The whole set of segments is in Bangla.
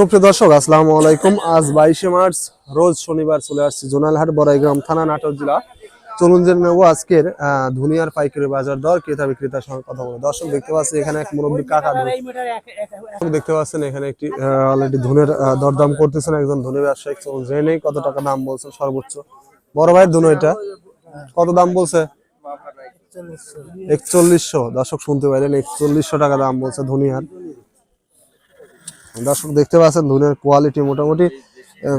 সুপ্রিয় দর্শক, আসসালামু আলাইকুম। আজ বাইশে মার্চ, রোজ শনিবার চলে আসছি জোনালহাট, বড়াইগ্রাম থানা, নাটোর জেলা। চলুন জেনে নেব আজকের ধুনিয়ার পাইকারি বাজার দর, ক্রেতা বিক্রেতার সঙ্গে কথা বলে দর্শক, দেখতে পাচ্ছি এখানে এক মুরব্বী কাকা দেখতে পাচ্ছেন এখানে একটি অলরেডি ধুনের দরদাম করতেছেন একজন ধনী ব্যবসায়িক। চলুন জেনে নেই কত টাকা দাম বলছেন সর্বোচ্চ। বড় ভাইয়ের ধনু এটা। কত দাম বলছে? একচল্লিশশো। দর্শক, শুনতে পাইলেন, একচল্লিশশো টাকা দাম বলছে ধুনিয়ার। দর্শক দেখতে পাচ্ছেন ধুনের কোয়ালিটি মোটামুটি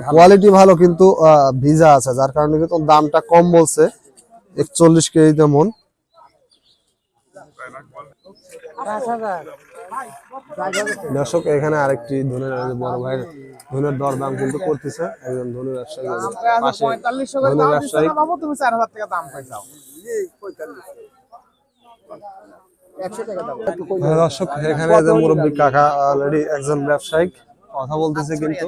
কোয়ালিটি ভালো কিন্তু আহ, ভিজা আছে যার কারণে কিন্তু দামটা কম বলছে একচল্লিশ কেজি তেমন দর্শক এখানে আরেকটি ধনের বড় ভাইয়ের ধনের দর দাম কিন্তু করতেছে একজন ধনী ব্যবসায়ী পাশে ধনী ব্যবসায়ী তুমি চার হাজার টাকা দাম পাইছাও হ্যাঁ, দর্শক এখানে যে মুরব্বী কাকা অলরেডি একজন ব্যবসায়িক কথা বলতেছে কিন্তু।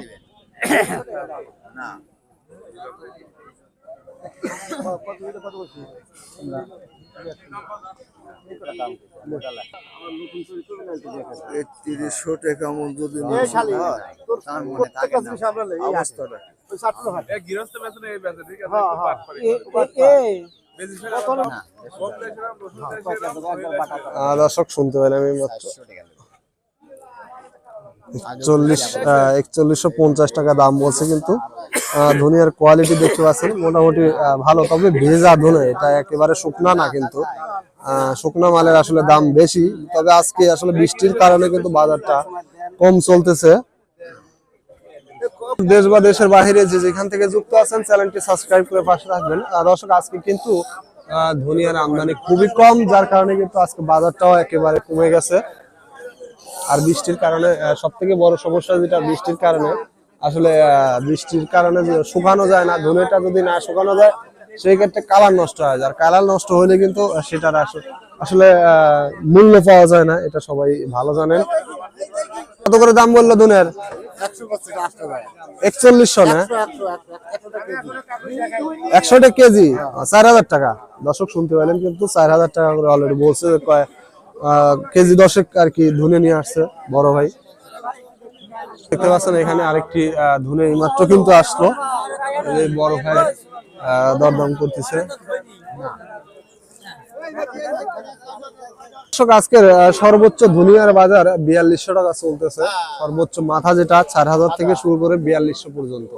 টাকা মন যদি না শালি, হয়, তোর তার প্রত্যেকটা থাকে না। জিনিস আমরা লই, এই অবস্থাটা। দর্শক, শুনতে পেলাম চল্লিশ একচল্লিশশো পঞ্চাশ টাকা দাম বলছে কিন্তু ধনিয়ার কোয়ালিটি দেখতে পাচ্ছেন, মোটামুটি ভালো, তবে ভেজা ধনে, এটা একেবারে শুকনা না কিন্তু শুকনা মালের আসলে দাম বেশি, তবে আজকে আসলে বৃষ্টির কারণে কিন্তু বাজারটা কম চলতেছে। দেশ বা দেশের বাইরে যে যেখান থেকে যুক্ত আছেন, চ্যানেলটি সাবস্ক্রাইব করে পাশে রাখবেন দর্শক, আজকে কিন্তু ধনিয়ার আমদানি খুবই কম, যার কারণে কিন্তু আজকে বাজারটাও একেবারে কমে গেছে। আর বৃষ্টির কারণে সব থেকে বড় সমস্যা যেটা বৃষ্টির কারণে, আসলে বৃষ্টির কারণে শুকানো যায় না, ধনেটা যদি না শুকানো যায়, সেই ক্ষেত্রে কালার নষ্ট হয়। আর কালার নষ্ট হলে কিন্তু সেটার আসলে মূল্য পাওয়া যায় না, এটা সবাই ভালো জানেন। কত করে দাম বলল ধনের? একচল্লিশশো না? একশো টাকা কেজি। চার হাজার টাকা। দর্শক শুনতে পেলেন কিন্তু চার হাজার টাকা করে অলরেডি বলছে কেজি দশেক আর কি ধুনে নিয়ে আসছে বড় ভাই। দেখতে পাচ্ছেন এখানে আরেকটি ধুনে এইমাত্র কিন্তু আসলো। বড় ভাই দরদাম করতেছে। দর্শক, আজকের সর্বোচ্চ ধুনিয়ার বাজার বিয়াল্লিশশো টাকা চলতেছে। সর্বোচ্চ মাথা যেটা, চার হাজার থেকে শুরু করে বিয়াল্লিশশো পর্যন্ত।